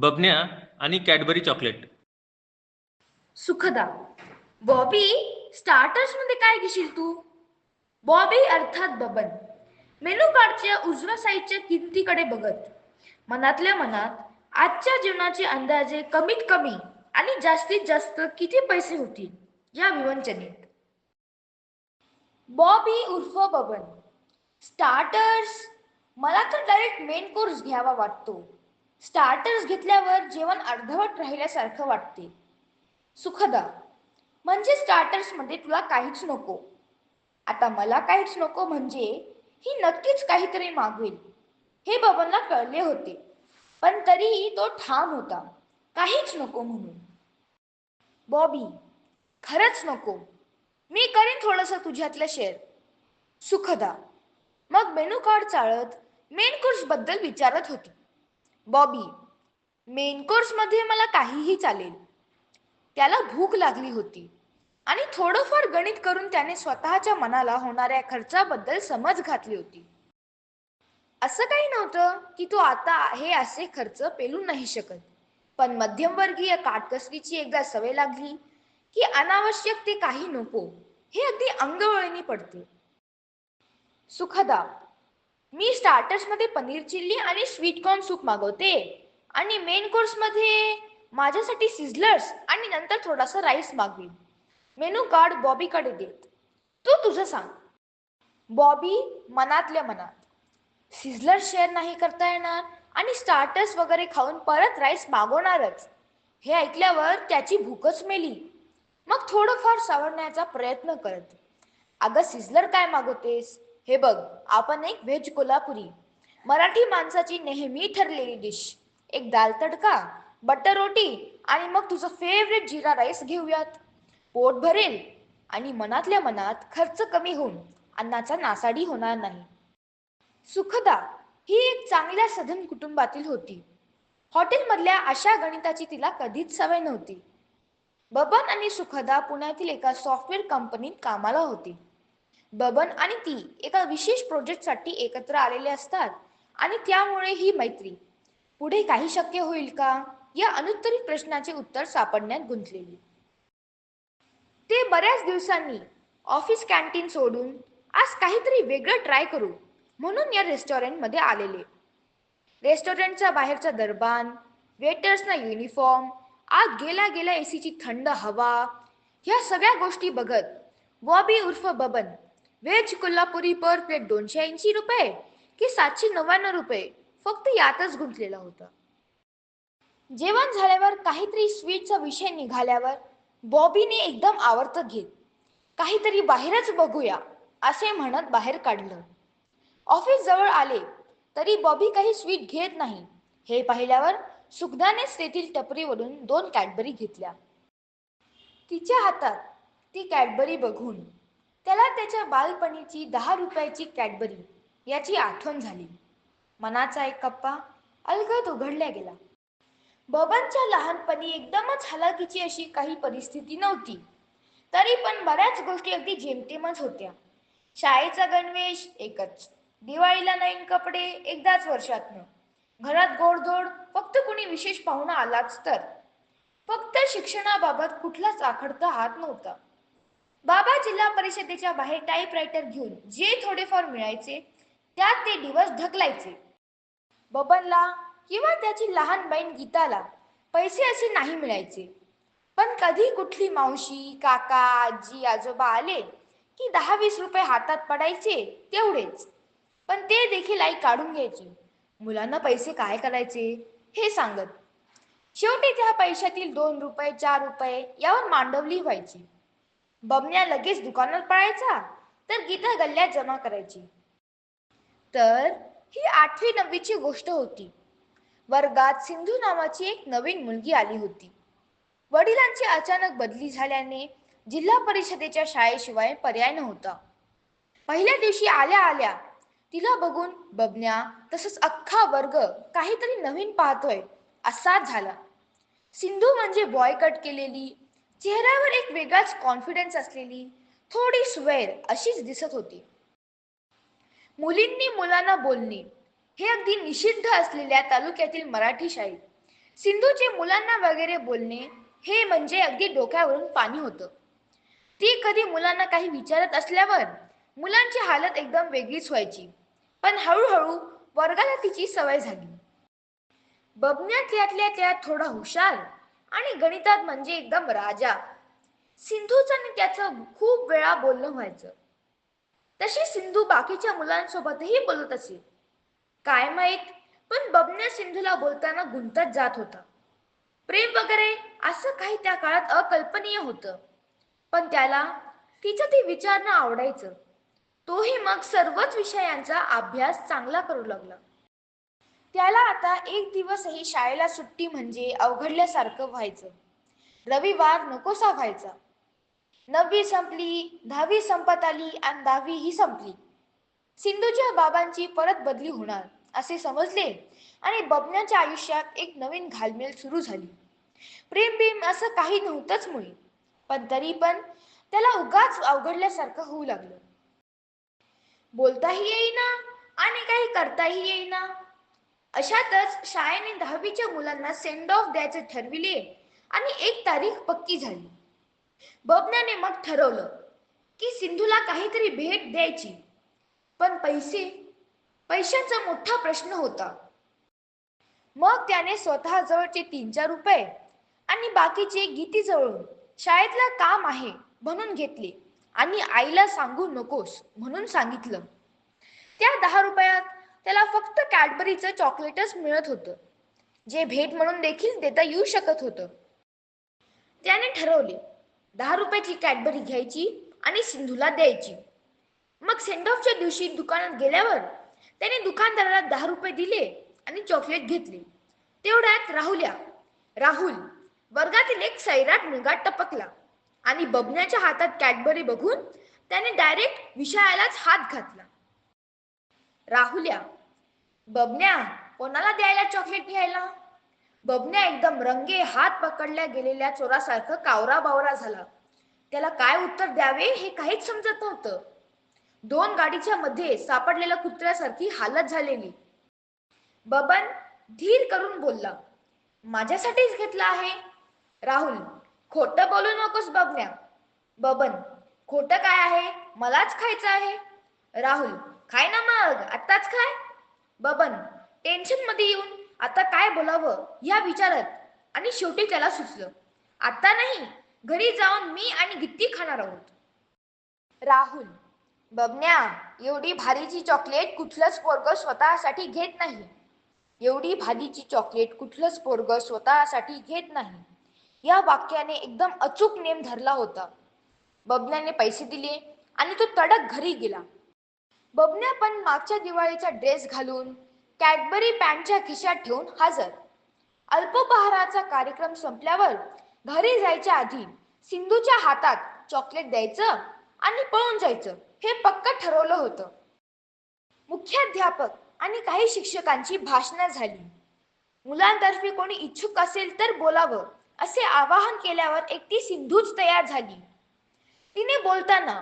बबन्या आणि Cadbury chocolate. Sukhada Bobby स्टार्टर्समध्ये काय घेशील तू? बॉबी अर्थात बबन. मेनू कार्डच्या उजव्या साईडच्या किमतीकडे बघत. मनातल्या मनात आजच्या जीवनाचे अंदाजे कमीत कमी आणि जास्तीत जास्त किती पैसे होतील या विवंचनेत. बॉबी उर्फ बबन. स्टार्टर्स मला तर डायरेक्ट मेन कोर्स घ्यावा वाटतो. स्टार्टर्स घेतल्यावर जेवण अर्धवट राहिल्यासारखं वाटते. सुखदा. म्हणजे स्टार्टर्समध्ये तुला काहीच नको. आता मला काहीच नको म्हणजे ही नक्कीच काहीतरी मागवेल. हे बबनला कळले होते. पण तरीही तो ठाम होता. काहीच नको म्हणून. बॉबी खरंच नको. मी करीन थोडस तुझ्यातलं शेअर सुखदा. मग मेनू कार्ड चाळत मेन कोर्सबद्दल विचारत होती. बॉबी मेन कोर्समध्ये मला काहीही चालेल. त्याला भूक लागली होती आणि थोडंफार गणित करून त्याने स्वतःच्या मनाला होणाऱ्या खर्चाबद्दल समज घातली होती. असं काही नव्हतं की तो आता हे असे खर्च पेलू नाही शकत. पण मध्यमवर्गीय काटकसरीची एकदा सवय लागली की अनावश्यक ते काही नको हे अगदी अंगवळणी पडते. सुखदा मी स्टार्टर्समध्ये पनीर चिल्ली आणि स्वीट कॉर्न सूप मागवते. आणि मेन कोर्समध्ये माझ्यासाठी सिझलर्स आणि नंतर थोडासा राईस मागवीन. मेनू कार्ड बॉबीकडे देत तू तुझं सांग. बॉबी मनातल्या मनात. सिझलर शेअर नाही करता येणार आणि स्टार्टर्स वगैरे खाऊन परत राईस मागवणारच. हे ऐकल्यावर त्याची भूकच मेली. मग थोडंफार सावरण्याचा प्रयत्न करत. अगं सिझलर काय मागवतेस? हे बघ आपण एक व्हेज कोल्हापुरी. मराठी माणसाची नेहमी ठरलेली डिश. एक दाल तडका बटर रोटी आणि मग तुझं फेवरेट जिरा राईस घेऊयात. पोट भरेल आणि मनातल्या मनात खर्च कमी होऊन अन्नाचा नासाडी होणार नाही. सुखदा ही एक चांगल्या सधन कुटुंबातील होती. हॉटेलमधल्या अशा गणिताची तिला कधीच सवय नव्हती. बबन आणि सुखदा पुण्यातील एका सॉफ्टवेअर कंपनीत कामाला होती. बबन आणि ती एका विशेष प्रोजेक्टसाठी एकत्र आलेले असतात आणि त्यामुळे ही मैत्री. पुढे काही शक्य होईल का? या अनुत्तरित प्रश्नाचे उत्तर सापडण्यात गुंतलेली. ते बऱ्याच दिवसांनी ऑफिस कॅन्टीन सोडून आज काहीतरी वेगळं ट्राय करू म्हणून या रेस्टॉरंटमध्ये आलेले. रेस्टॉरंटच्या बाहेरचा दरबान वेटर्सना युनिफॉर्म आत गेल्या गेल्या एसीची थंड हवा ह्या सगळ्या गोष्टी बघत बॉबी उर्फ Baban veg Kolhapuri per plate दोनशे ऐंशी रुपये की सातशे नव्याण्णव रुपये? फक्त यातच गुंतलेला होता. जेवण झाल्यावर काहीतरी स्वीटचा विषय निघाल्यावर बॉबीने एकदम आवर्त घेत काहीतरी बाहेरच बघूया असे म्हणत बाहेर काढलं. ऑफिस जवळ आले तरी बॉबी काही स्वीट घेत नाही. हे पाहिल्यावर सुखदानेच तेथील टपरीवरून दोन कॅडबरी घेतल्या. तिच्या हातात ती कॅडबरी बघून त्याला त्याच्या बालपणीची दहा रुपयाची कॅडबरी याची आठवण झाली. मनाचा एक कप्पा अलगद उघडल्या गेला. बबनच्या लहानपणी एकदमच हलाखीची अशी काही परिस्थिती नव्हती. तरी पण बऱ्याच गोष्टी अगदी जेमतेमच होत्या. शाळेचा गणवेश एकच दिवाळीला नवीन कपडे एकदाच वर्षातनं. घरात गोडधोड फक्त कुणी विशेष पाहुणा आलाच तर. फक्त शिक्षणाबाबत कुठलाच आखडता हात नव्हता. बाबा जिल्हा परिषदेच्या बाहेर टाईप रायटर घेऊन जे थोडेफार मिळायचे त्यात ते दिवस ढकलायचे. बबनला किंवा त्याची लहान बहीण गीताला पैसे असे नाही मिळायचे. पण कधी कुठली मावशी काका आजी आजोबा आले की दहा वीस रुपये हातात पडायचे तेवढेच. पण ते देखील आई काढून घ्यायची. मुलांना पैसे काय करायचे हे सांगत. शेवटी त्या पैशातील दोन रुपये चार रुपये यावर मांडवली व्हायची. बबन्या लगेच दुकानात पळायचा तर गीता गल्ल्यात जमा करायची. तर ही आठवी नववीची गोष्ट होती. वर्गात सिंधू नावाची एक नवीन मुलगी आली होती. वडिलांची अचानक बदली झाल्याने जिल्हा परिषदेच्या शाळेशिवाय पर्याय नव्हता. पहिल्या दिवशी आल्या आल्या तिला बघून बबन्या तसंच अख्खा वर्ग काहीतरी नवीन पाहतोय असाच झाला. सिंधू म्हणजे बॉयकट केलेली चेहऱ्यावर एक वेगळाच कॉन्फिडन्स असलेली थोडी स्वेर अशीच दिसत होती. मुलींनी मुलांना बोलणे हे अगदी निषिद्ध असलेल्या तालुक्यातील मराठी शाळेत. सिंधूचे मुलांना वगैरे बोलणे हे म्हणजे अगदी डोक्यावरून पाणी होतं. ती कधी मुलांना काही विचारत असल्यावर मुलांची हालत एकदम वेगळीच व्हायची. पण हळूहळू वर्गाला तिची सवय झाली. बबन्या त्यातल्या त्यात थोडा हुशार आणि गणितात म्हणजे एकदम राजा. सिंधूचं आणि त्याचं खूप वेळा बोलणं व्हायचं. तशी सिंधू बाकीच्या मुलांसोबतही बोलत असे. काय माहीत पण बबन्या सिंधूला बोलताना गुंतत जात होता. प्रेम वगैरे असं काही त्या काळात अकल्पनीय होतं. पण त्याला तिचं ते विचारणं आवडायचं. तोही मग सर्वच विषयांचा अभ्यास चांगला करू लागला. त्याला आता एक दिवसही शाळेला सुट्टी म्हणजे अवघडल्यासारखं व्हायचं. रविवार नकोसा व्हायचा. नववी संपली दहावी संपत आली आणि दहावी ही संपली. सिंधूच्या बाबांची परत बदली होणार असे समजले. आणि बबन्याच्या आयुष्यात एक नवीन घालमेल सुरू झाली. प्रेम बिम असं काही नव्हतंच मुळे. पण तरी पण त्याला उगाच अवघडल्यासारखं होऊ लागलं. बोलताही येईना आणि काही करताही येईना. अशातच शाळेने दहावीच्या मुलांना सेंड ऑफ द्यायचे ठरविले. आणि एक तारीख पक्की झाली. बबन्याने मग ठरवलं की सिंधूला काहीतरी भेट द्यायची. पण पैसे पैशांचा मोठा प्रश्न होता. मग त्याने स्वतः जवळचे तीन चार रुपये आणि बाकीचे गीतीजवळून शाळेतलं काम आहे म्हणून घेतले. आणि आईला सांगू नकोस म्हणून सांगितलं. त्या दहा रुपयात त्याला फक्त कॅडबरीचं चॉकलेटच मिळत होतं. जे भेट म्हणून देखील देता येऊ शकत होतं. त्याने ठरवले दहा रुपयाची कॅडबरी घ्यायची आणि सिंधूला द्यायची. मग सेंड ऑफच्या दिवशी दुकानात गेल्यावर त्याने दुकानदाराला दहा रुपये दिले आणि चॉकलेट घेतले. तेवढ्यात राहुल्या राहुल वर्गातील एक सैराट मुलगा टपकला आणि बबण्याच्या हातात कॅडबरी बघून त्याने डायरेक्ट विषयालाच हात घातला. राहुल्या बबन्या कोणाला द्यायला चॉकलेट घ्यायला? बबन्या एकदम रंगे हात पकडल्या गेलेल्या चोरासारखं कावरा बावरा झाला. त्याला काय उत्तर द्यावे हे काहीच समजत नव्हतं. दोन गाडीच्या मध्ये सापडलेल्या कुत्र्यासारखी हालत झालेली. बबन धीर करून बोलला माझ्यासाठीच घेतला आहे. राहुल खोट बोलू नकोस बबन्या. बबन खोट काय आहे? मलाच खायचं आहे. राहुल खाय ना मग आत्ताच खाय. बबन टेन्शनमध्ये येऊन आता काय बोलावं? या विचारत. आणि शेवटी त्याला सुचलं आता नाही घरी जाऊन मी आणि गित्ती खाणार आहोत. राहुल बबन्या एवढी भारीची चॉकलेट कुठलंच पोरग स्वतःसाठी घेत नाही. एवढी भारीची चॉकलेट कुठलंच पोरग स्वतःसाठी घेत नाही. या वाक्याने एकदम अचूक नेम धरला होता. बबन्याने पैसे दिले आणि तो तडक घरी गेला. बबने पण मागच्या दिवाळीचा ड्रेस घालून कॅडबरी पॅन्टच्या खिशात ठेवून हजर. अल्पोपहाराचा कार्यक्रम संपल्यावर घरी जायच्या आधी सिंधूच्या हातात चॉकलेट द्यायचं आणि पळून जायचं हे पक्क ठरवलं होतं. मुख्याध्यापक आणि काही शिक्षकांची भाषणं झाली. मुलांतर्फे कोणी इच्छुक असेल तर बोलावं असे आवाहन केल्यावर एकटी सिंधूच तयार झाली. तिने बोलताना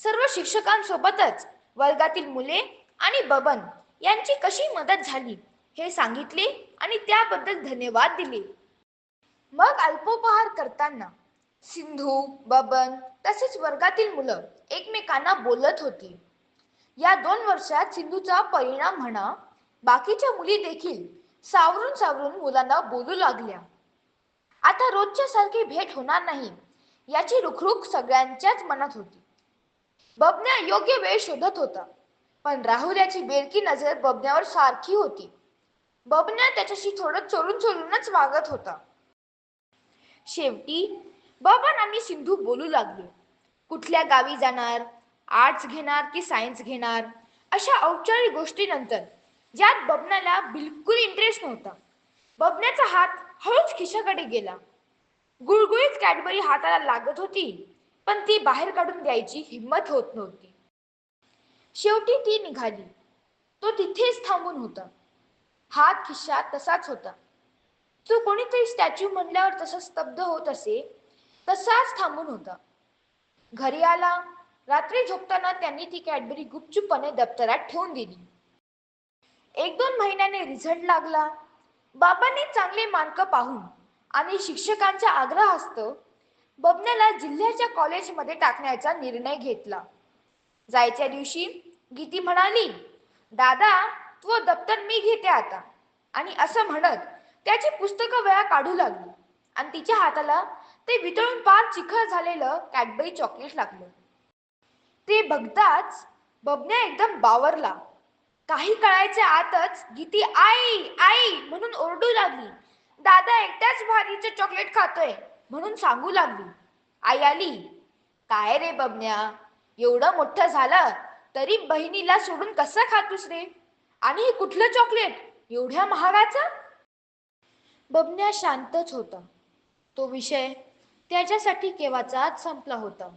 सर्व शिक्षकांसोबतच वर्गातील मुले आणि बबन यांची कशी मदत झाली हे सांगितले आणि त्याबद्दल धन्यवाद दिले. मग अल्पोपहार करताना सिंधू बबन तसेच वर्गातील मुलं एकमेकांना बोलत होती. या दोन वर्षात सिंधूचा परिणाम म्हणा बाकीच्या मुली देखील सावरून सावरून मुलांना बोलू लागल्या. आता रोजच्या सारखी भेट होणार नाही याची रुखरुख सगळ्यांच्याच मनात होती. बबन्या योग्य वेळ शोधत होता. पण राहुल्याची बेरकी नजर बबन्यावर सारखी होती. बबन्या त्याच्याशी थोडं चोरून चोरूनच वागत होता. शेवटी बबन आणि सिंधू बोलू लागले. कुठल्या गावी जाणार आर्ट्स घेणार की सायन्स घेणार अशा औपचारिक गोष्टीनंतर ज्यात बबनाला बिलकुल इंटरेस्ट नव्हता. बबन्याचा हात हळूच खिशाकडे गेला. गुळगुळीत कॅडबरी हाताला लागत होती. पण ती बाहेर काढून द्यायची हिंमत होत नव्हती. शेवटी ती निघाली. तो तिथेच थांबून होता. हात खिशात तसाच होता. तो कोणीतरी स्टॅच्यू म्हणल्यावर तसा स्तब्ध होत असे तसाच थांबून होता. घरी आला. रात्री झोपताना त्यांनी ती कॅडबरी गुपचूपपणे दप्तरात ठेवून दिली. एक दोन महिन्याने रिझल्ट लागला. बाबांनी चांगले मानक पाहून आणि शिक्षकांच्या आग्रहास्तव बबन्याला जिल्ह्याच्या कॉलेजमध्ये टाकण्याचा निर्णय घेतला. जायच्या दिवशी गीती म्हणाली दादा तू दप्तर मी घेते आता. आणि असं म्हणत त्याची पुस्तकं वेळा काढू लागली. आणि तिच्या हाताला ते वितळून पार चिखल झालेलं कॅडबरी चॉकलेट लागलं. ते बघताच बबन्या एकदम बावरला. काही कळायच्या आतच गीती आई आई म्हणून ओरडू लागली. दादा एकट्याच भारीचं चॉकलेट खातोय. म्हणून सांगू लागली आई आली काय रे बबन्या? एवढं मोठं झालं तरी बहिणीला सोडून कसं खातूस रे? आणि हे कुठलं चॉकलेट एवढ्या महागाचं? बबन्या शांतच होता. तो विषय त्याच्यासाठी केव्हाचाच संपला होता.